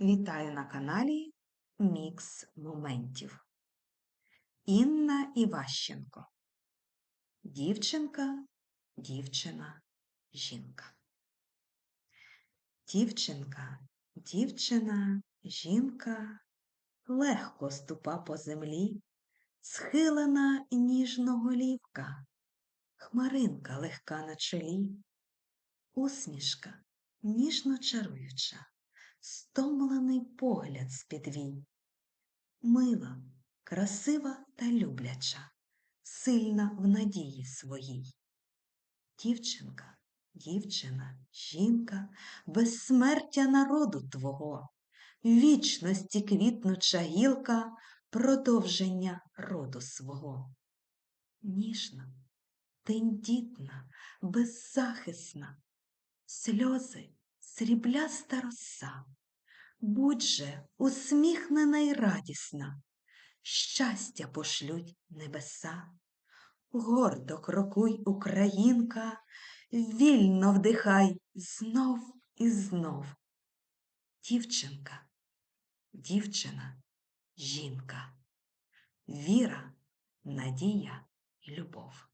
Вітаю на каналі Мікс моментів. Інна Іващенко. Дівчинка, дівчина, жінка. Дівчинка, дівчина, жінка легко ступа по землі, схилена ніжно голівка, хмаринка легка на чолі, усмішка ніжно чаруюча стомлений погляд з-під Мила, красива та любляча, сильна в надії своїй. Дівчинка, дівчина, жінка, безсмертя народу твого, вічності квітнуча гілка, продовження роду свого. Ніжна, тендітна, беззахисна, сльози срібляста роса, будь же усміхнена й радісна, щастя пошлють небеса. Гордо крокуй, Українка, вільно вдихай знов і знов. Дівчинка, дівчина, жінка, віра, надія й любов.